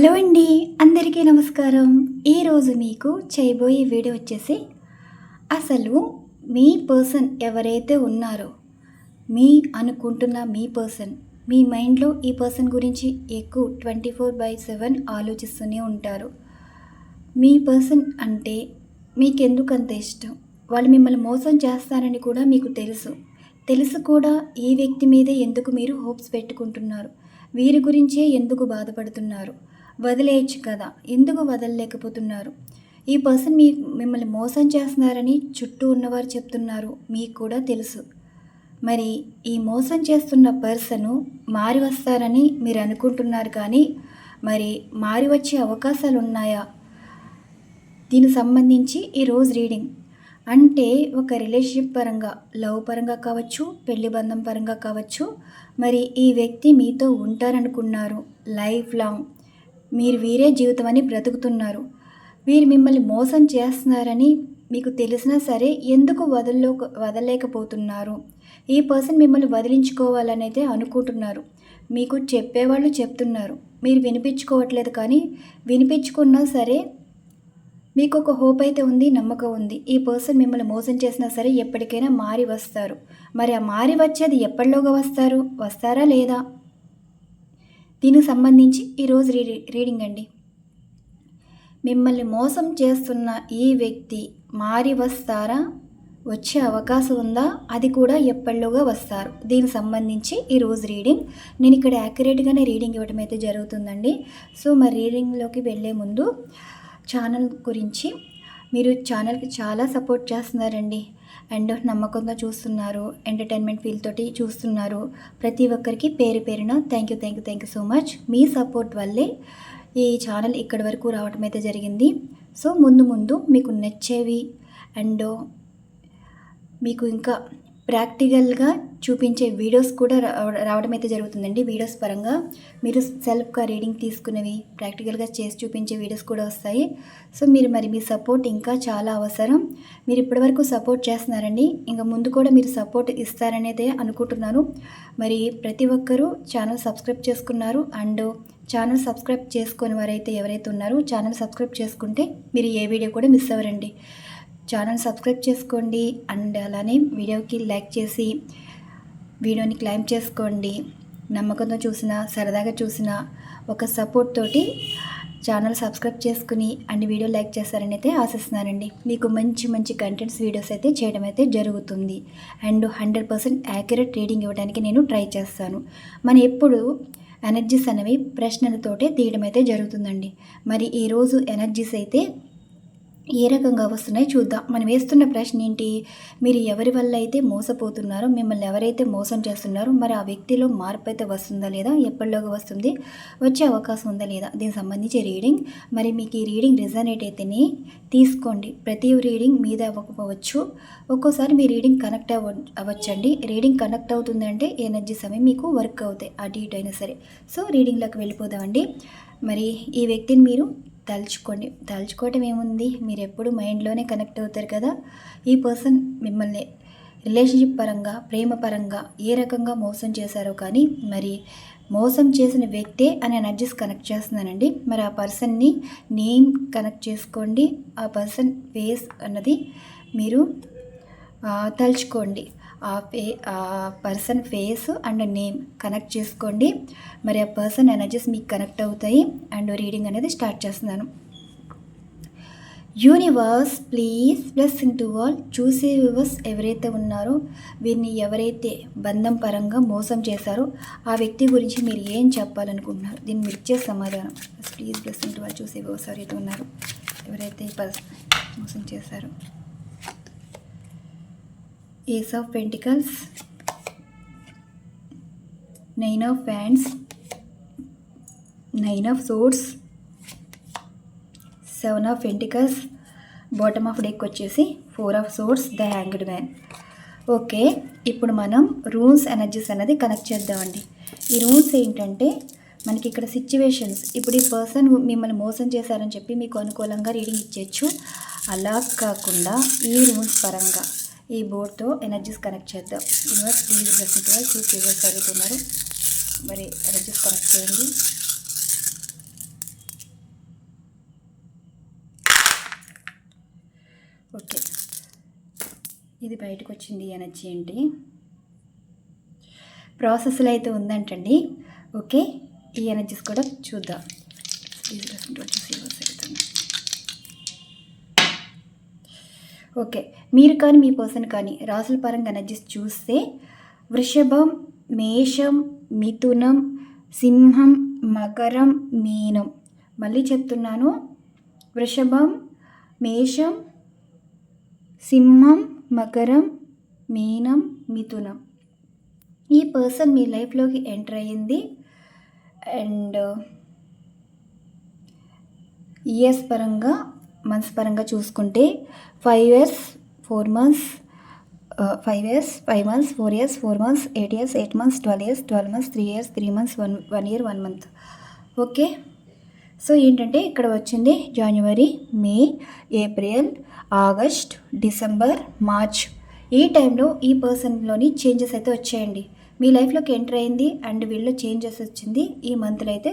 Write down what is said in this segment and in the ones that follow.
Hello అండి అందరికీ నమస్కారం. ఈరోజు మీకు చేయబోయే వీడియో వచ్చేసి అసలు మీ పర్సన్ ఎవరైతే ఉన్నారో మీ అనుకుంటున్న మీ పర్సన్ మీ మైండ్లో ఈ పర్సన్ గురించి ఎక్కువ ట్వంటీ ఫోర్ బై సెవెన్ ఆలోచిస్తూనే ఉంటారు. మీ పర్సన్ అంటే మీకెందుకు అంత ఇష్టం? వాళ్ళు మిమ్మల్ని మోసం చేస్తారని కూడా మీకు తెలుసు. తెలుసు కూడా ఈ వ్యక్తి మీదే ఎందుకు మీరు హోప్స్ పెట్టుకుంటున్నారు? వీరి గురించే ఎందుకు బాధపడుతున్నారు? వదిలేయచ్చు కదా. ఎందుకు వదలలేకపోతున్నారు? ఈ పర్సన్ మీ మిమ్మల్ని మోసం చేస్తున్నారని చుట్టూ ఉన్నవారు చెప్తున్నారు. మీకు కూడా తెలుసు. మరి ఈ మోసం చేస్తున్న పర్సను మారి వస్తారని మీరు అనుకుంటున్నారు కానీ మరి మారి వచ్చే అవకాశాలు ఉన్నాయా? దీనికి సంబంధించి ఈరోజు రీడింగ్. అంటే ఒక రిలేషన్షిప్ పరంగా లవ్ పరంగా కావచ్చు పెళ్ళి బంధం పరంగా కావచ్చు మరి ఈ వ్యక్తి మీతో ఉంటారనుకున్నారు. Life long. మీరు వీరే జీవితం అని బ్రతుకుతున్నారు. వీరు మిమ్మల్ని మోసం చేస్తున్నారని మీకు తెలిసినా సరే ఎందుకు వదల్లో వదలలేకపోతున్నారు? ఈ పర్సన్ మిమ్మల్ని వదిలించుకోవాలని అయితే అనుకుంటున్నారు. మీకు చెప్పేవాళ్ళు చెప్తున్నారు. మీరు వినిపించుకోవట్లేదు కానీ వినిపించుకున్నా సరే మీకు ఒక హోప్ అయితే ఉంది నమ్మకం ఉంది. ఈ పర్సన్ మిమ్మల్ని మోసం చేసినా సరే ఎప్పటికైనా మారి వస్తారు. మరి ఆ మారి వచ్చేది ఎప్పటిలోగా వస్తారు? వస్తారా లేదా? దీనికి సంబంధించి ఈరోజు రీడి రీడింగ్ అండి. మిమ్మల్ని మోసం చేస్తున్న ఈ వ్యక్తి మారి వస్తారా? వచ్చే అవకాశం ఉందా? అది కూడా ఎప్పటిలోగా వస్తారు. దీనికి సంబంధించి ఈరోజు రీడింగ్ నేను ఇక్కడ యాక్యురేట్గానే రీడింగ్ ఇవ్వడం అయితే జరుగుతుందండి. సో మరి రీడింగ్లోకి వెళ్ళే ముందు ఛానల్ గురించి మీరు ఛానల్కి చాలా సపోర్ట్ చేస్తున్నారండి. అండ్ నమ్మకంగా చూస్తున్నారు ఎంటర్టైన్మెంట్ ఫీల్ తోటి చూస్తున్నారు. ప్రతి ఒక్కరికి పేరు పేరున thank you thank you thank you so much me support వల్లే ఈ ఛానల్ ఇక్కడి వరకు రావటం అయితే జరిగింది. సో ముందు ముందు మీకు నచ్చేవి అండ్ మీకు ఇంకా ప్రాక్టికల్గా చూపించే వీడియోస్ కూడా రావడం అయితే జరుగుతుందండి వీడియోస్ పరంగా. మీరు సెల్ఫ్గా రీడింగ్ తీసుకునేవి ప్రాక్టికల్గా చేసి చూపించే వీడియోస్ కూడా వస్తాయి. సో మీరు మరి మీ సపోర్ట్ ఇంకా చాలా అవసరం. మీరు ఇప్పటివరకు సపోర్ట్ చేస్తున్నారండి. ఇంకా ముందు కూడా మీరు సపోర్ట్ ఇస్తారనేదే అనుకుంటున్నాను. మరి ప్రతి ఒక్కరూ ఛానల్ సబ్స్క్రైబ్ చేసుకున్నారు అండ్ ఛానల్ సబ్స్క్రైబ్ చేసుకుని వారైతే ఎవరైతే ఉన్నారో ఛానల్ సబ్స్క్రైబ్ చేసుకుంటే మీరు ఏ వీడియో కూడా మిస్ అవ్వరండి. ఛానల్ సబ్స్క్రైబ్ చేసుకోండి అండ్ అలానే వీడియోకి లైక్ చేసి వీడియోని క్లైమ్ చేసుకోండి. నమ్మకంతో చూసిన సరదాగా చూసిన ఒక సపోర్ట్ తోటి ఛానల్ సబ్స్క్రైబ్ చేసుకుని అండ్ వీడియో లైక్ చేస్తారని అయితే ఆశిస్తున్నానండి. మీకు మంచి మంచి కంటెంట్స్ వీడియోస్ అయితే చేయడం అయితే జరుగుతుంది. And hundred percent accurate reading ఇవ్వడానికి నేను ట్రై చేస్తాను. మనం ఎప్పుడు ఎనర్జీస్ అనేవి ప్రశ్నలతోటే తీయడం అయితే జరుగుతుందండి. మరి ఈరోజు ఎనర్జీస్ అయితే ఏ రకంగా వస్తున్నాయి చూద్దాం. మనం వేస్తున్న ప్రశ్న ఏంటి? మీరు ఎవరి వల్ల అయితే మోసపోతున్నారో మిమ్మల్ని ఎవరైతే మోసం చేస్తున్నారో మరి ఆ వ్యక్తిలో మార్పు అయితే వస్తుందా లేదా? ఎప్పటిలోగా వస్తుంది? వచ్చే అవకాశం ఉందా లేదా? దీనికి సంబంధించి రీడింగ్. మరి మీకు ఈ రీడింగ్ రిజనేట్ అయితేనే తీసుకోండి. ప్రతి రీడింగ్ మీద అవ్వకపోవచ్చు. ఒక్కోసారి మీ రీడింగ్ కనెక్ట్ అవ్వ అవ్వచ్చండి. రీడింగ్ కనెక్ట్ అవుతుందంటే ఎనర్జీ సమయం మీకు వర్క్ అవుతాయి. అటు ఇటు అయినా సరే. సో రీడింగ్లోకి వెళ్ళిపోదామండి. మరి ఈ వ్యక్తిని మీరు తలుచుకోండి తలుచుకోవటం ఏముంది? మీరు ఎప్పుడు మైండ్లోనే కనెక్ట్ అవుతారు కదా? ఈ పర్సన్ మిమ్మల్ని రిలేషన్షిప్ పరంగా ప్రేమ పరంగా ఏ రకంగా మోసం చేశారో కానీ మరి మోసం చేసిన వ్యక్తే అని ఎనర్జీస్ కనెక్ట్ చేస్తున్నానండి. మరి ఆ పర్సన్ని నేమ్ కనెక్ట్ చేసుకోండి. ఆ పర్సన్ ఫేస్ అన్నది మీరు తలుచుకోండి. ఆ ఫే ఆ person face and name connect చేసుకోండి. మరి ఆ పర్సన్ ఎనర్జీస్ మీకు కనెక్ట్ అవుతాయి అండ్ రీడింగ్ అనేది స్టార్ట్ చేస్తున్నాను. Universe please blessing to all చూసే వ్యూవర్స్ ఎవరైతే ఉన్నారో వీరిని ఎవరైతే బంధం పరంగా మోసం చేశారో ఆ వ్యక్తి గురించి మీరు ఏం చెప్పాలనుకుంటున్నారు? దీన్ని మీరు ఇచ్చే సమాధానం. ప్లీజ్ బ్లెస్సింగ్ టు ఆల్ చూసే వ్యూవర్స్ ఎవరైతే ఉన్నారు ఎవరైతే మోసం చేశారో. Ace of pentacles nine of wands nine of swords seven of pentacles bottom of deck వచ్చేసి four of swords the hanged man okay ఇప్పుడు మనం రూమ్స్ ఎనర్జీస్ అనేది కనెక్ట్ చేద్దామండి. ఈ రూమ్స్ ఏంటంటే మనకి ఇక్కడ సిచ్యువేషన్స్ ఇప్పుడు ఈ పర్సన్ మిమ్మల్ని మోసం చేశారని చెప్పి మీకు అనుకూలంగా రీడింగ్ ఇచ్చేయచ్చు. అలా కాకుండా ఈ రూమ్స్ పరంగా ఈ బోర్డ్తో ఎనర్జీస్ కనెక్ట్ చేద్దాం ఇన్వర్స్ టీవీ బ్లెస్సింగ్ వాళ్ళు టూ ఫీవర్స్ మరి ఎనర్జీస్ కనెక్ట్ చేయండి. ఓకే. ఇది బయటకు వచ్చింది ఎనర్జీ ఏంటి ప్రాసెస్లో అయితే ఉందంటండి. ఓకే. ఈ ఎనర్జీస్ కూడా చూద్దాం. ఓకే. మీరు కానీ మీ పర్సన్ కానీ రాసుల పరంగా ఎనర్జీస్ చూస్తే వృషభం మేషం మిథునం సింహం మకరం మీనం. మళ్ళీ చెప్తున్నాను. వృషభం మేషం సింహం మకరం మీనం మిథునం. ఈ పర్సన్ మీ లైఫ్లోకి ఎంటర్ అయ్యింది. అండ్ ఇయర్స్ పరంగా మంత్స్ పరంగా చూసుకుంటే five years four months five years five months four years four months eight years eight months twelve years twelve months three years three months one one year one month okay so ఏంటంటే ఇక్కడ వచ్చింది జనవరి May April August December March ఈ టైంలో ఈ పర్సన్లోని changes అయితే వచ్చాయండి. మీ లైఫ్లోకి enter అయింది అండ్ వీళ్ళు చేంజెస్ వచ్చింది ఈ మంత్లో అయితే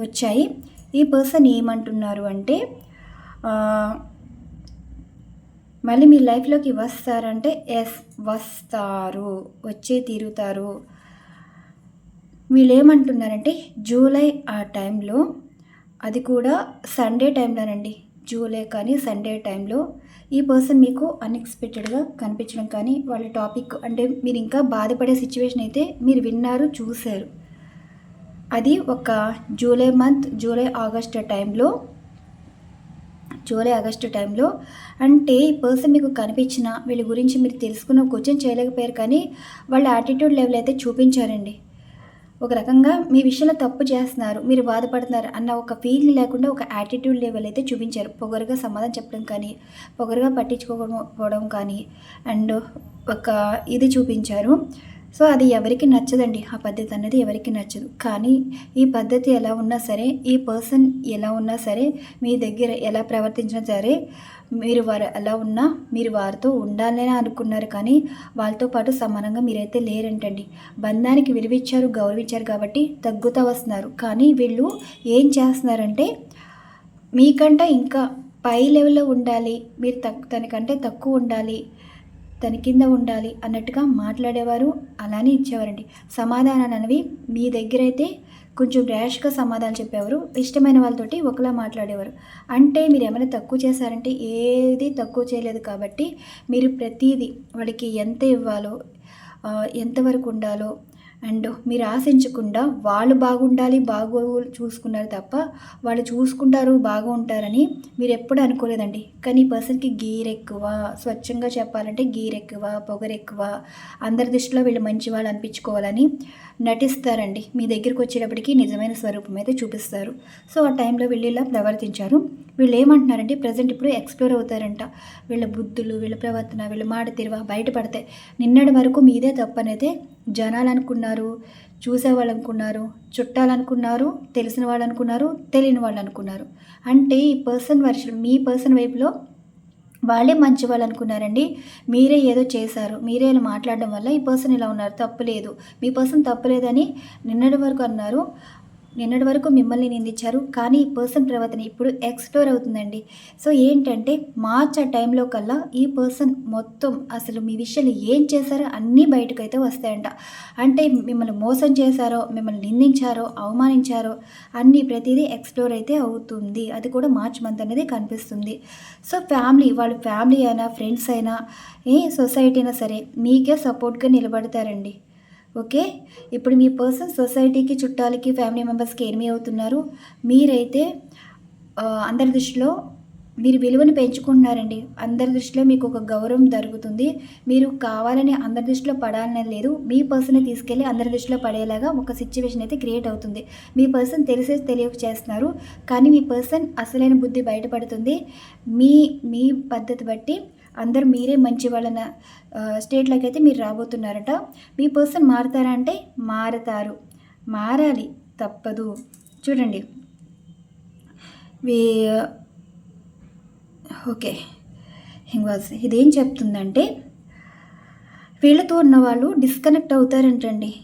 వచ్చాయి. ఈ పర్సన్ ఏమంటున్నారు అంటే మళ్ళీ మీ లైఫ్లోకి వస్తారంటే ఎస్ వస్తారు వచ్చే తీరుతారు. వీళ్ళు ఏమంటున్నారంటే జూలై ఆ టైంలో అది కూడా సండే టైంలోనండి. జూలై కానీ సండే టైంలో ఈ పర్సన్ మీకు అన్ఎక్స్పెక్టెడ్గా కనిపించడం కానీ వాళ్ళ టాపిక్ అంటే మీరు ఇంకా బాధపడే సిచ్యువేషన్ అయితే మీరు విన్నారు చూశారు. అది ఒక జూలై మంత్ జూలై ఆగస్ట్ టైంలో జూలై ఆగస్టు టైంలో. అంటే ఈ పర్సన్ మీకు కనిపించిన వీళ్ళ గురించి మీరు తెలుసుకున్న క్వశ్చన్ చేయలేకపోయారు కానీ వాళ్ళ యాటిట్యూడ్ లెవెల్ అయితే చూపించారండి. ఒక రకంగా మీ విషయంలో తప్పు చేస్తున్నారు మీరు బాధపడుతున్నారు అన్న ఒక ఫీల్ లేకుండా ఒక యాటిట్యూడ్ లెవెల్ అయితే చూపించారు. పొగరుగా సమాధానం చెప్పడం కానీ పొగరుగా పట్టించుకోకపోవడం కానీ అండ్ ఒక ఇది చూపించారు. సో అది ఎవరికి నచ్చదండి. ఆ పద్ధతి అనేది ఎవరికి నచ్చదు. కానీ ఈ పద్ధతి ఎలా ఉన్నా సరే ఈ పర్సన్ ఎలా ఉన్నా సరే మీ దగ్గర ఎలా ప్రవర్తించినా సరే మీరు వారు ఎలా ఉన్నా మీరు వారితో ఉండాలని అనుకున్నారు కానీ వాళ్ళతో పాటు సమానంగా మీరైతే లేరంటండి. బంధానికి విలువిచ్చారు గౌరవించారు కాబట్టి తగ్గుతూ వస్తున్నారు. కానీ వీళ్ళు ఏం చేస్తున్నారంటే మీకంటే ఇంకా పై లెవెల్లో ఉండాలి మీరు తక్ తనకంటే తక్కువ ఉండాలి తన కింద ఉండాలి అన్నట్టుగా మాట్లాడేవారు. అలానే ఇచ్చేవారండి. సమాధానాలు అనేవి మీ దగ్గర అయితే కొంచెం ర్యాష్గా సమాధానం చెప్పేవారు. ఇష్టమైన వాళ్ళతోటి ఒకలా మాట్లాడేవారు. అంటే మీరు ఏమైనా తక్కువ చేశారంటే ఏది తక్కువ చేయలేదు కాబట్టి మీరు ప్రతిదీ వాడికి ఎంత ఇవ్వాలో ఎంతవరకు ఉండాలో అండ్ మీరు ఆశించకుండా వాళ్ళు బాగుండాలి బాగో చూసుకున్నారు తప్ప వాళ్ళు చూసుకుంటారు బాగుంటారని మీరు ఎప్పుడు అనుకోలేదండి. కానీ ఈ పర్సన్కి గీర్ ఎక్కువ స్వచ్ఛంగా చెప్పాలంటే గీర్ ఎక్కువ పొగరు ఎక్కువ అందరి దృష్టిలో వీళ్ళు మంచి వాళ్ళు అనిపించుకోవాలని నటిస్తారండి. మీ దగ్గరికి వచ్చేటప్పటికి నిజమైన స్వరూపం అయితే చూపిస్తారు. సో ఆ టైంలో వీళ్ళు ఇలా ప్రవర్తించారు. వీళ్ళు ఏమంటున్నారంటే ప్రజెంట్ ఇప్పుడు ఎక్స్ప్లోర్ అవుతారంట. వీళ్ళ బుద్ధులు వీళ్ళ ప్రవర్తన వీళ్ళ మాట తిరువ బయటపడతాయి నిన్నటి వరకు మీదే తప్పనైతే జనాలు అనుకున్నారు చూసేవాళ్ళు అనుకున్నారు చుట్టాలు అనుకున్నారు తెలిసిన వాళ్ళు అనుకున్నారు తెలియని వాళ్ళు అనుకున్నారు అంటే ఈ పర్సన్ వర్షన్ మీ పర్సన్ వైపులో వాళ్ళే మంచి వాళ్ళు అనుకున్నారండి. మీరే ఏదో చేశారు. మీరే ఇలా మాట్లాడడం వల్ల ఈ పర్సన్ ఇలా ఉన్నారు. తప్పులేదు మీ పర్సన్ తప్పులేదని నిన్నటి వరకు అన్నారు. నిన్నటి వరకు మిమ్మల్ని నిందించారు కానీ ఈ పర్సన్ ప్రవర్తన ఇప్పుడు ఎక్స్ప్లోర్ అవుతుందండి. సో ఏంటంటే మార్చ్ ఆ టైంలో కల్లా ఈ పర్సన్ మొత్తం అసలు మీ విషయాలు ఏం చేశారో అన్నీ బయటకు అయితే వస్తాయంట. అంటే మిమ్మల్ని మోసం చేశారో మిమ్మల్ని నిందించారో అవమానించారో అన్నీ ప్రతిదీ ఎక్స్ప్లోర్ అయితే అవుతుంది. అది కూడా మార్చ్ మంత్ అనేది కనిపిస్తుంది. సో ఫ్యామిలీ వాళ్ళు ఫ్యామిలీ అయినా ఫ్రెండ్స్ అయినా ఏ సొసైటీ అయినా సరే మీకే సపోర్ట్గా నిలబడతారండి. ఓకే? ఇప్పుడు మీ పర్సన్ సొసైటీకి చుట్టాలకి ఫ్యామిలీ మెంబర్స్కి ఎనిమి అవుతున్నారు. మీరైతే అందరి దృష్టిలో మీరు విలువను పెంచుకుంటున్నారండి. అందరి దృష్టిలో మీకు ఒక గౌరవం జరుగుతుంది. మీరు కావాలని అందరి దృష్టిలో పడాలని లేదు. మీ పర్సన్ తీసుకెళ్ళి అందరి దృష్టిలో పడేలాగా ఒక సిచ్యువేషన్ అయితే క్రియేట్ అవుతుంది. మీ పర్సన్ తెలిసే తెలియక చేస్తున్నారు. కానీ మీ పర్సన్ అసలైన బుద్ధి బయటపడుతుంది. మీ మీ పద్ధతి బట్టి అందరు మీరే మంచి వాళ్ళన స్టేట్లోకి అయితే మీరు రాబోతున్నారట. మీ పర్సన్ మారుతారా అంటే మారతారు. మారాలి తప్పదు. చూడండి. ఓకే. హింగ్వాజ్ ఇదేం చెప్తుందంటే వీళ్ళతో ఉన్న వాళ్ళు డిస్కనెక్ట్ అవుతారంటండి.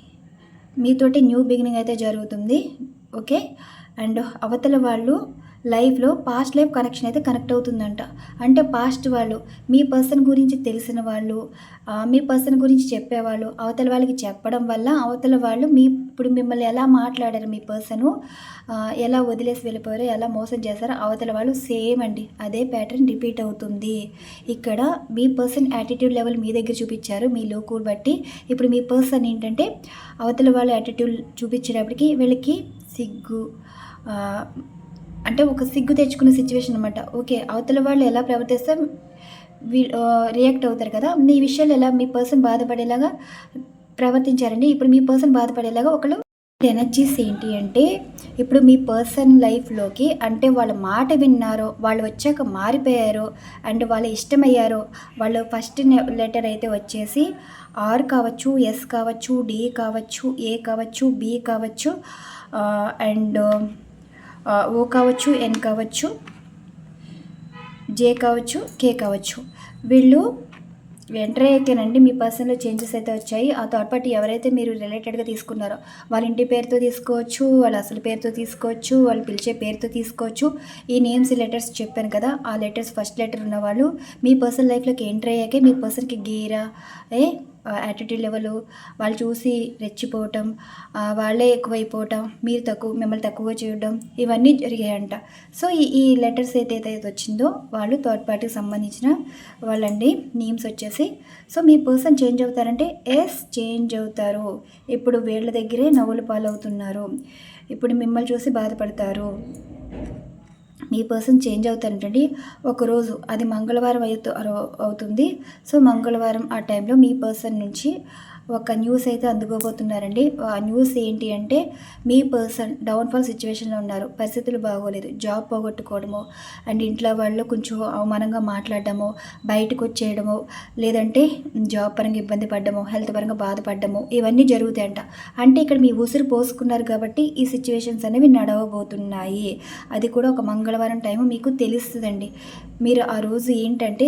మీతోటి న్యూ బిగినింగ్ అయితే జరుగుతుంది. ఓకే. అండ్ అవతల వాళ్ళు లైఫ్లో పాస్ట్ లైఫ్ కనెక్షన్ అయితే కనెక్ట్ అవుతుందంట. అంటే పాస్ట్ వాళ్ళు మీ పర్సన్ గురించి తెలిసిన వాళ్ళు మీ పర్సన్ గురించి చెప్పేవాళ్ళు అవతల వాళ్ళకి చెప్పడం వల్ల అవతల వాళ్ళు మీ ఇప్పుడు మిమ్మల్ని ఎలా మాట్లాడారు మీ పర్సను ఎలా వదిలేసి వెళ్ళిపోయారో ఎలా మోసం చేశారో అవతల వాళ్ళు సేమ్ అండి. అదే ప్యాటర్న్ రిపీట్ అవుతుంది. ఇక్కడ మీ పర్సన్ యాటిట్యూడ్ లెవెల్ మీ దగ్గర చూపించారు మీ లోకు బట్టి. ఇప్పుడు మీ పర్సన్ ఏంటంటే అవతల వాళ్ళ యాటిట్యూడ్ చూపించేటప్పటికి వీళ్ళకి సిగ్గు అంటే ఒక సిగ్గు తెచ్చుకున్న సిచ్యువేషన్ అనమాట ఓకే అవతల వాళ్ళు ఎలా ప్రవర్తిస్తే రియాక్ట్ అవుతారు కదా. మీ విషయాలు ఎలా మీ పర్సన్ బాధపడేలాగా ప్రవర్తించారండి? ఇప్పుడు మీ పర్సన్ బాధపడేలాగా ఒకళ్ళు ఎనర్జీస్ ఏంటి అంటే ఇప్పుడు మీ పర్సన్ లైఫ్లోకి అంటే వాళ్ళ మాట విన్నారో వాళ్ళు వచ్చాక మారిపోయారో అండ్ వాళ్ళు ఇష్టమయ్యారో వాళ్ళు ఫస్ట్ లెటర్ అయితే వచ్చేసి ఆర్ కావచ్చు ఎస్ కావచ్చు డి కావచ్చు ఏ కావచ్చు బి కావచ్చు అండ్ ఓ కావచ్చు ఎన్ కావచ్చు జే కావచ్చు కే కావచ్చు. వీళ్ళు ఎంటర్ అయ్యాకేనండి మీ పర్సన్లో చేంజెస్ అయితే వచ్చాయి. ఆ థర్డ్ పార్టీ ఎవరైతే మీరు రిలేటెడ్గా తీసుకున్నారో వాళ్ళ ఇంటి పేరుతో తీసుకోవచ్చు వాళ్ళ అసలు పేరుతో తీసుకోవచ్చు వాళ్ళు పిలిచే పేరుతో తీసుకోవచ్చు. ఈ నేమ్స్ లెటర్స్ చెప్పాను కదా ఆ లెటర్స్ ఫస్ట్ లెటర్ ఉన్నవాళ్ళు మీ పర్సనల్ లైఫ్లోకి ఎంటర్ అయ్యాకే మీ పర్సన్కి గీరా ఏ యాటిట్యూడ్ లెవెల్ వాళ్ళు చూసి రెచ్చిపోవటం వాళ్ళే ఎక్కువైపోవటం మీరు తక్కువ మిమ్మల్ని తక్కువగా చేయడం ఇవన్నీ జరిగాయంట. సో ఈ ఈ లెటర్స్ ఏదైతే వచ్చిందో వాళ్ళు థర్డ్ పార్టీకి సంబంధించిన వాళ్ళండి నేమ్స్ వచ్చేసి. సో మీ పర్సన్ చేంజ్ అవుతారంటే ఎస్ చేంజ్ అవుతారు. ఇప్పుడు వీళ్ళ దగ్గరే నవ్వులు పాలవుతున్నారు. ఇప్పుడు మిమ్మల్ని చూసి బాధపడతారు. మీ పర్సన్ చేంజ్ అవుతారంటండి. ఒకరోజు అది మంగళవారం అవుతు అవుతుంది. సో మంగళవారం ఆ టైంలో మీ పర్సన్ నుంచి ఒక న్యూస్ అయితే అందుకోబోతున్నారండి. ఆ న్యూస్ ఏంటి అంటే మీ పర్సన్ డౌన్ఫాల్ సిచ్యువేషన్లో ఉన్నారు. పరిస్థితులు బాగోలేదు. జాబ్ పోగొట్టుకోవడము అండ్ ఇంట్లో వాళ్ళు కొంచెం అవమానంగా మాట్లాడడము బయటకు వచ్చేయడము లేదంటే జాబ్ పరంగా ఇబ్బంది పడ్డము హెల్త్ పరంగా బాధపడ్డము ఇవన్నీ జరుగుతాయంట. అంటే ఇక్కడ మీ ఉసురు పోసుకున్నారు కాబట్టి ఈ సిచ్యువేషన్స్ అనేవి నడవబోతున్నాయి. అది కూడా ఒక మంగళవారం టైం మీకు తెలుస్తుందండి. మీరు ఆ రోజు ఏంటంటే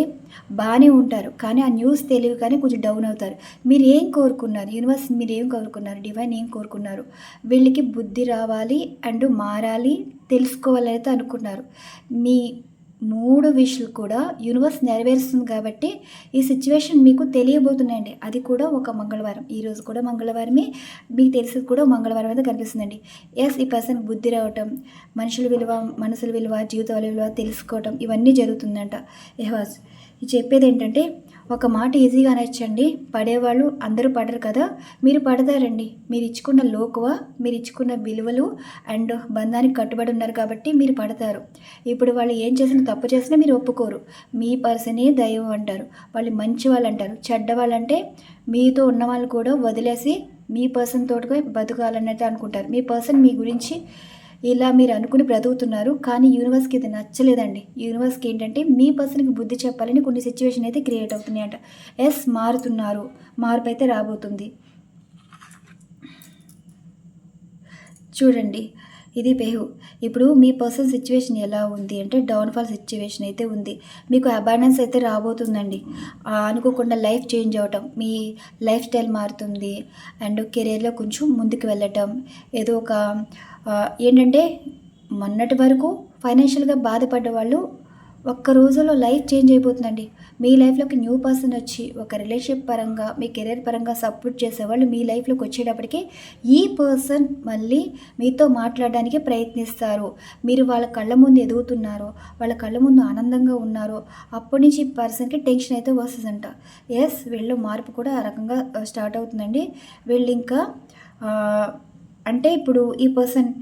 బాగానే ఉంటారు. కానీ ఆ న్యూస్ తెలియదు కానీ కొంచెం డౌన్ అవుతారు. మీరు ఏం కోరుకున్నారు. యూనివర్స్ మీరు ఏం కోరుకున్నారు? డివైన్ ఏం కోరుకున్నారు? వీళ్ళకి బుద్ధి రావాలి అండ్ మారాలి తెలుసుకోవాలని అయితే అనుకున్నారు. మీ మూడు విషయాలు కూడా యూనివర్స్ నెరవేరుస్తుంది కాబట్టి ఈ సిచ్యువేషన్ మీకు తెలియబోతున్నాయండి అది కూడా ఒక మంగళవారం. ఈరోజు కూడా మంగళవారమే. మీకు తెలిసేది కూడా మంగళవారం అయితే కనిపిస్తుందండి. ఎస్ ఈ పర్సన్ బుద్ధి రావటం మనుషుల విలువ మనసుల విలువ జీవితాల విలువ తెలుసుకోవటం ఇవన్నీ జరుగుతుందంట. యహవాస్ చెప్పేది ఏంటంటే ఒక మాట ఈజీగా అనొచ్చండి. పడేవాళ్ళు అందరూ పడరు కదా. మీరు పడతారండి. మీరు ఇచ్చుకున్న లోకువ మీరు ఇచ్చుకున్న విలువలు అండ్ బంధానికి కట్టుబడి ఉన్నారు కాబట్టి మీరు పడతారు. ఇప్పుడు వాళ్ళు ఏం చేసినా తప్పు చేసినా మీరు ఒప్పుకోరు. మీ పర్సనే దైవం అంటారు. వాళ్ళు మంచి వాళ్ళు అంటారు. చెడ్డ వాళ్ళంటే మీతో ఉన్న వాళ్ళు కూడా వదిలేసి మీ పర్సన్ తోటిగా బతకాలన్నట్టు అనుకుంటారు. మీ పర్సన్ మీ గురించి ఇలా మీరు అనుకుని బ్రతుకుతున్నారు కానీ యూనివర్స్కి ఇది నచ్చలేదండి. యూనివర్స్కి ఏంటంటే మీ పర్సన్కి బుద్ధి చెప్పాలని కొన్ని సిచ్యువేషన్ అయితే క్రియేట్ అవుతున్నాయంట. ఎస్ మారుతున్నారు. మార్పు అయితే రాబోతుంది. చూడండి. ఇది పేహు ఇప్పుడు మీ పర్సన్ సిచ్యువేషన్ ఎలా ఉంది అంటే డౌన్ఫాల్ సిచ్యువేషన్ అయితే ఉంది. మీకు అబాండెన్స్ అయితే రాబోతుందండి. అనుకోకుండా లైఫ్ చేంజ్ అవ్వటం మీ లైఫ్ స్టైల్ మారుతుంది అండ్ కెరీర్లో కొంచెం ముందుకు వెళ్ళటం ఏదో ఒక ఏంటంటే మొన్నటి వరకు ఫైనాన్షియల్గా బాధపడ్డ వాళ్ళు ఒక్క రోజులో లైఫ్ చేంజ్ అయిపోతుందండి. మీ లైఫ్లోకి న్యూ పర్సన్ వచ్చి ఒక రిలేషన్షిప్ పరంగా మీ కెరీర్ పరంగా సపోర్ట్ చేసేవాళ్ళు మీ లైఫ్లోకి వచ్చేటప్పటికి ఈ పర్సన్ మళ్ళీ మీతో మాట్లాడడానికి ప్రయత్నిస్తారు. మీరు వాళ్ళ కళ్ళ ముందు ఎదుగుతున్నారో వాళ్ళ కళ్ళ ముందు ఆనందంగా ఉన్నారో. అప్పటి నుంచి ఈ పర్సన్కి టెన్షన్ అయితే వస్తుందంట. ఎస్ వీళ్ళు మార్పు కూడా ఆ రకంగా స్టార్ట్ అవుతుందండి. వీళ్ళు ఇంకా అంటే ఇప్పుడు ఈ పర్సన్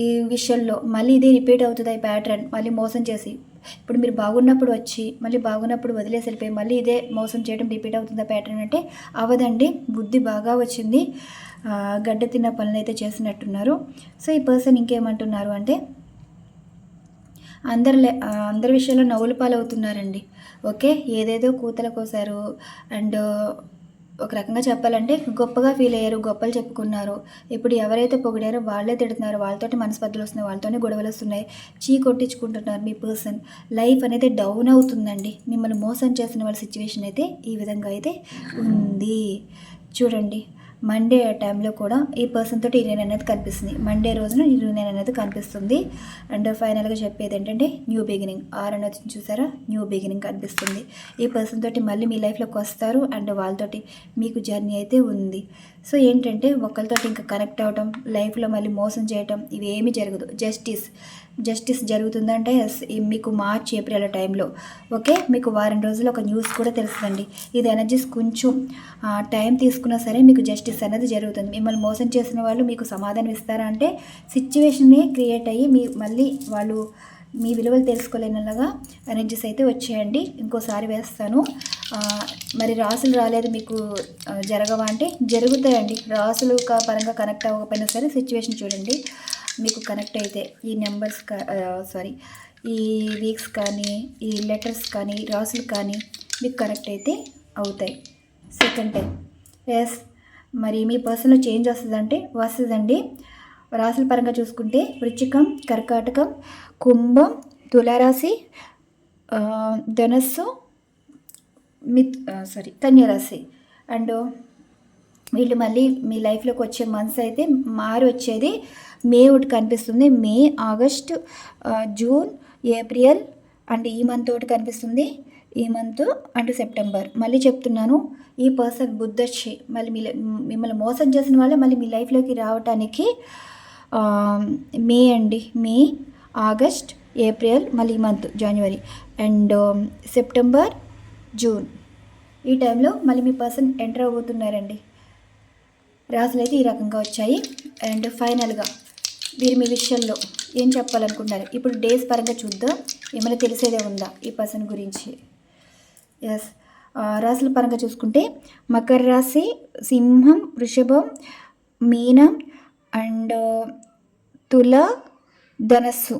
ఈ విషయంలో మళ్ళీ ఇదే రిపీట్ అవుతుంది ఈ ప్యాటర్న్ మళ్ళీ మోసం చేసి. ఇప్పుడు మీరు బాగున్నప్పుడు వచ్చి మళ్ళీ బాగున్నప్పుడు వదిలేసి వెళ్ళిపోయి మళ్ళీ ఇదే మోసం చేయడం రిపీట్ అవుతుందా ప్యాటర్న్ అంటే అవదండి. బుద్ధి బాగా వచ్చింది. గడ్డ తిన్న పనులు అయితే చేసినట్టున్నారు. సో ఈ పర్సన్ ఇంకేమంటున్నారు అంటే అందరి అందరి విషయాల్లో నవ్వులు పాలవుతున్నారండి. ఓకే ఏదేదో కూతల కోసారు. అండ్ ఒక రకంగా చెప్పాలంటే గొప్పగా ఫీల్ అయ్యారు గొప్పలు చెప్పుకున్నారు. ఇప్పుడు ఎవరైతే పొగిడారో వాళ్ళే తిడుతున్నారు. వాళ్ళతోటి మనస్పర్ధలు వస్తున్నాయి వాళ్ళతోనే గొడవలు వస్తున్నాయి. చీ కొట్టించుకుంటున్నారు మీ పర్సన్ లైఫ్ అనేది డౌన్ అవుతుందండి. మిమ్మల్ని మోసం చేసిన వాళ్ళ సిచ్యువేషన్ అయితే ఈ విధంగా అయితే ఉంది. చూడండి. మండే టైంలో కూడా ఈ పర్సన్ తోటి యూనియన్ అనేది కనిపిస్తుంది. మండే రోజున యూనియన్ అనేది కనిపిస్తుంది. అండ్ ఫైనల్గా చెప్పేది ఏంటంటే న్యూ బిగినింగ్ ఆర్ అనేది చూసారా? న్యూ బిగినింగ్ కనిపిస్తుంది. ఈ పర్సన్ తోటి మళ్ళీ మీ లైఫ్లోకి వస్తారు అండ్ వాళ్ళతోటి మీకు జర్నీ అయితే ఉంది. సో ఏంటంటే ఒకరితోటి ఇంకా కనెక్ట్ అవ్వటం లైఫ్లో మళ్ళీ మోసం చేయటం ఇవేమీ జరగదు. జస్టిస్ జస్టిస్ జరుగుతుందంటే ఎస్ మీకు మార్చ్ ఏప్రిల్ టైంలో. ఓకే? మీకు వారం రోజులు ఒక న్యూస్ కూడా తెలుస్తుందండి. ఇది ఎనర్జీస్ కొంచెం టైం తీసుకున్నా సరే మీకు జస్టిస్ అనేది జరుగుతుంది. మిమ్మల్ని మోసం చేసిన వాళ్ళు మీకు సమాధానం ఇస్తారా అంటే సిచ్యువేషనే క్రియేట్ అయ్యి మీ మళ్ళీ వాళ్ళు మీ విలువలు తెలుసుకోలేనలాగా ఎనర్జీస్ అయితే వచ్చేయండి. ఇంకోసారి వేస్తాను. మరి రాసులు రాలేదు మీకు జరగవా అంటే జరుగుతాయండి. రాసులు పరంగా కనెక్ట్ అవ్వకపోయినా సరే సిచ్యువేషన్ చూడండి. మీకు కనెక్ట్ అయితే ఈ నెంబర్స్ సారీ ఈ వీక్స్ కానీ ఈ లెటర్స్ కానీ రాసులు కానీ మీకు కనెక్ట్ అయితే అవుతాయి. సెకండ్ టైం ఎస్ మరి మీ పర్సన్లో చేంజ్ వస్తుందంటే వస్తుందండి. రాసుల పరంగా చూసుకుంటే వృచ్చికం కర్కాటకం కుంభం తులారాశి ధనస్సు మిత్ సారీ కన్యరాశి. అండ్ వీళ్ళు మళ్ళీ మీ లైఫ్లోకి వచ్చే మంత్స్ అయితే మారి వచ్చేది మే ఒకటి కనిపిస్తుంది. May August June April and ఈ మంత్ ఒకటి కనిపిస్తుంది. ఈ మంత్ అండ్ సెప్టెంబర్. మళ్ళీ చెప్తున్నాను ఈ పర్సన్ బుద్ధి మళ్ళీ మీ మిమ్మల్ని మోసం చేసిన వాళ్ళే మళ్ళీ మీ లైఫ్లోకి రావటానికి మే అండి. మే ఆగస్ట్ ఏప్రిల్ మళ్ళీ ఈ month January and September June. ఈ టైంలో మళ్ళీ మీ పర్సన్ ఎంటర్ అవబోతున్నారండి రాసులు అయితే ఈ రకంగా వచ్చాయి. అండ్ ఫైనల్గా వీరి మీ విషయంలో ఏం చెప్పాలనుకుంటున్నారు? ఇప్పుడు డేస్ పరంగా చూద్దాం. ఏమైనా తెలిసేదే ఉందా ఈ పర్సన్ గురించి? ఎస్ రాశుల పరంగా చూసుకుంటే మకర రాశి సింహం వృషభం మీనం అండ్ తుల ధనస్సు.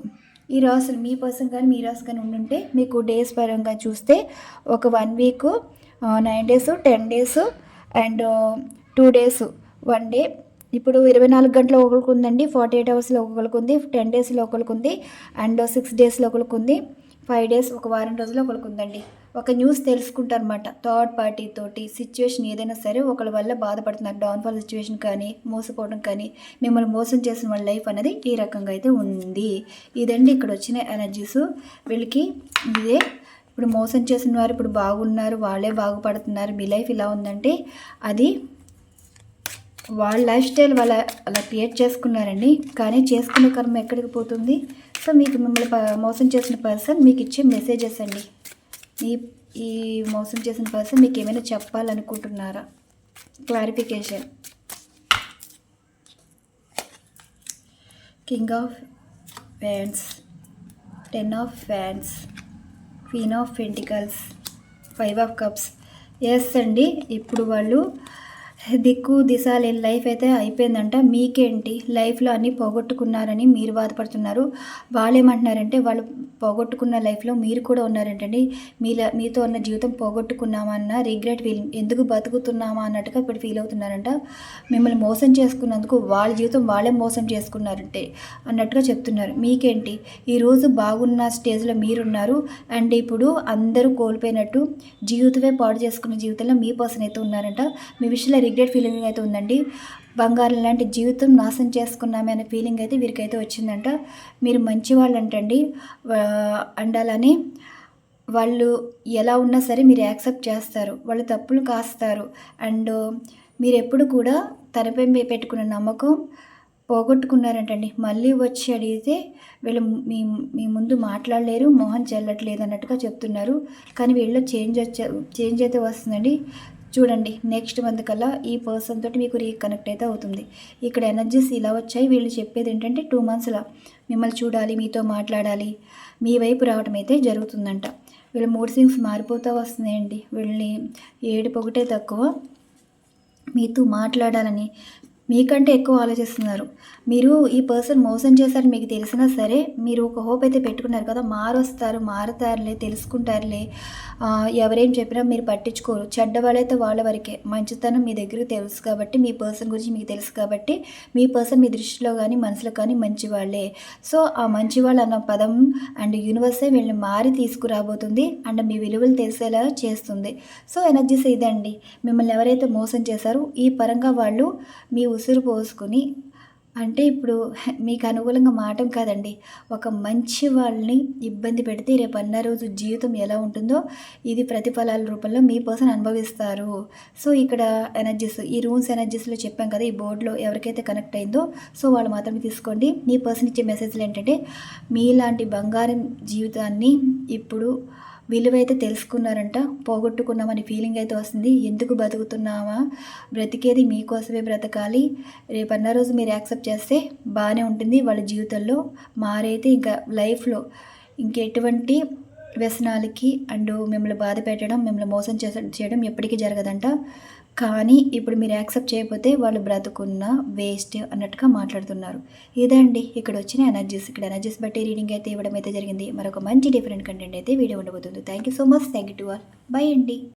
ఈ రాసులు మీ పర్సన్ కానీ మీ రాసు కానీ ఉండుంటే మీకు డేస్ పరంగా చూస్తే ఒక one week nine days ten days and two days one day ఇప్పుడు ఇరవై నాలుగు గంటల ఒకరికి ఉందండి ఫార్టీ ఎయిట్ అవర్స్లో ఒకరికి ఉంది టెన్ డేస్లో ఒకరికి ఉంది అండ్ సిక్స్ డేస్లో ఒకరికి ఉంది ఫైవ్ డేస్ ఒక వారం రోజుల్లో ఒకరికి ఉందండి ఒక న్యూస్ తెలుసుకుంటారు అనమాట థర్డ్ పార్టీ తోటి సిచ్యువేషన్ ఏదైనా సరే ఒకళ్ళ వల్ల బాధపడుతున్నారు. డౌన్ఫాల్ సిచ్యువేషన్ కానీ మోసపోవడం కానీ మిమ్మల్ని మోసం చేసిన వాళ్ళ లైఫ్ అనేది ఈ రకంగా అయితే ఉంది. ఇదండి ఇక్కడ వచ్చిన ఎనర్జీస్. వీళ్ళకి ఇదే ఇప్పుడు మోసం చేసిన వారు ఇప్పుడు బాగున్నారు వాళ్ళే బాగుపడుతున్నారు. మీ లైఫ్ ఇలా ఉందంటే అది వాళ్ళ లైఫ్ స్టైల్ వాళ్ళ అలా క్రియేట్ చేసుకున్నారండి. కానీ చేసుకునే కర్మ ఎక్కడికి పోతుంది? సో మీకు మిమ్మల్ని ప- మోసం చేసిన పర్సన్ మీకు ఇచ్చే మెసేజెస్ అండి. ఈ ఈ మోసం చేసిన పర్సన్ మీకు ఏమైనా చెప్పాలనుకుంటున్నారా? Clarification king of fans ten of fans queen of pentacles five of cups yes అండి ఇప్పుడు వాళ్ళు దిక్కు దిశ లేని లైఫ్ అయితే అయిపోయిందంట. మీకేంటి? లైఫ్లో అన్నీ పోగొట్టుకున్నారని మీరు బాధపడుతున్నారు. వాళ్ళు ఏమంటున్నారంటే వాళ్ళు పోగొట్టుకున్న లైఫ్లో మీరు కూడా ఉన్నారంటండి. మీ ల- మీతో ఉన్న జీవితం పోగొట్టుకున్నామన్న రిగ్రెట్ ఫీల్ ఎందుకు బతుకుతున్నామా అన్నట్టుగా ఇప్పుడు ఫీల్ అవుతున్నారంట. మిమ్మల్ని మోసం చేసుకున్నందుకు వాళ్ళ జీవితం వాళ్ళే మోసం చేసుకున్నారంటే అన్నట్టుగా చెప్తున్నారు. మీకేంటి? ఈరోజు బాగున్న స్టేజ్లో మీరున్నారు. అండ్ ఇప్పుడు అందరూ కోల్పోయినట్టు జీవితమే పాడు చేసుకున్న జీవితంలో మీ పర్సన్ అయితే ఉన్నారంట. మీ విషయంలో రిగ్రెట్ ఫీలింగ్ అయితే ఉందండి. బంగారం లాంటి జీవితం నాశనం చేసుకున్నామే అనే ఫీలింగ్ అయితే వీరికైతే వచ్చిందంట. మీరు మంచి వాళ్ళు అంటండి అండాలని అండ్ అలానే వాళ్ళు ఎలా ఉన్నా సరే మీరు యాక్సెప్ట్ చేస్తారు. వాళ్ళు తప్పులు కాస్తారు. అండ్ మీరు ఎప్పుడు కూడా తనపై పెట్టుకున్న నమ్మకం పోగొట్టుకున్నారంటండి. మళ్ళీ వచ్చి అడిగితే వీళ్ళు మీ మీ ముందు మాట్లాడలేరు మొహం చెల్లట్లేదు అన్నట్టుగా చెప్తున్నారు. కానీ వీళ్ళు చేంజ్ వచ్చే చేంజ్ అయితే వస్తుందండి. చూడండి నెక్స్ట్ మంత్ కల్లా ఈ పర్సన్ తోటి మీకు రీకనెక్ట్ అయితే అవుతుంది. ఇక్కడ ఎనర్జీస్ ఇలా వచ్చాయి వీళ్ళు చెప్పేది ఏంటంటే టూ మంత్స్లో మిమ్మల్ని చూడాలి మీతో మాట్లాడాలి మీ వైపు రావడం అయితే జరుగుతుందంట. వీళ్ళ మూడ్ సింగ్స్ మారిపోతూ వస్తున్నాయండి. వీళ్ళని ఏడుపు ఒకటే తక్కువ మీతో మాట్లాడాలని మీకంటే ఎక్కువ ఆలోచిస్తున్నారు. మీరు ఈ పర్సన్ మోసం చేశారని మీకు తెలిసినా సరే మీరు ఒక హోప్ అయితే పెట్టుకున్నారు కదా మారొస్తారు మారుతారులే తెలుసుకుంటారులే. ఎవరేం చెప్పినా మీరు పట్టించుకోరు. చెడ్డ వాళ్ళైతే వాళ్ళ వరకే. మంచితనం మీ దగ్గర తెలుసు కాబట్టి మీ పర్సన్ గురించి మీకు తెలుసు కాబట్టి మీ పర్సన్ మీ దృష్టిలో కానీ మనసులో కానీ మంచివాళ్ళే. సో ఆ మంచివాళ్ళు అన్న పదం అండ్ యూనివర్సే వీళ్ళని మారి తీసుకురాబోతుంది అండ్ మీ విలువలు తెలిసేలా చేస్తుంది. సో ఎనర్జీస్ ఇదండి. మిమ్మల్ని ఎవరైతే మోసం చేశారో ఈ పరంగా వాళ్ళు మీ ఉసురు పోసుకుని అంటే ఇప్పుడు మీకు అనుకూలంగా మాటం కాదండి. ఒక మంచి వాళ్ళని ఇబ్బంది పెడితే రేపు అన్న రోజు జీవితం ఎలా ఉంటుందో ఇది ప్రతిఫలాల రూపంలో మీ పర్సన్ అనుభవిస్తారు. సో ఇక్కడ ఎనర్జీస్ ఈ రూమ్స్ ఎనర్జీస్లో చెప్పాం కదా ఈ బోర్డులో ఎవరికైతే కనెక్ట్ అయిందో సో వాళ్ళు మాత్రమే తీసుకోండి. మీ పర్సన్ ఇచ్చే మెసేజ్లు ఏంటంటే మీలాంటి బంగారం జీవితాన్ని ఇప్పుడు విలువైతే తెలుసుకున్నారంట పోగొట్టుకున్నామని ఫీలింగ్ అయితే వస్తుంది. ఎందుకు బతుకుతున్నామా బ్రతికేది మీకోసమే బ్రతకాలి. రేపన్న రోజు మీరు యాక్సెప్ట్ చేస్తే బాగానే ఉంటుంది వాళ్ళ జీవితంలో. మారైతే ఇంకా లైఫ్లో ఇంకెటువంటి వ్యసనాలకి అండ్ మిమ్మల్ని బాధ పెట్టడం మిమ్మల్ని మోసం చేస చేయడం ఎప్పటికీ జరగదంట. కానీ ఇప్పుడు మీరు యాక్సెప్ట్ చేయకపోతే వాళ్ళు బ్రతుకున్న వేస్ట్ అన్నట్టుగా మాట్లాడుతున్నారు. ఇదండి ఇక్కడ వచ్చిన ఎనర్జీస్ ఇక్కడ ఎనర్జీస్ బట్టి రీడింగ్ అయితే ఇవ్వడం అయితే జరిగింది. మరొక మంచి డిఫరెంట్ కంటెంట్ అయితే వీడియో ఉండబోతుంది. Thank you so much thank you to all bye అండి.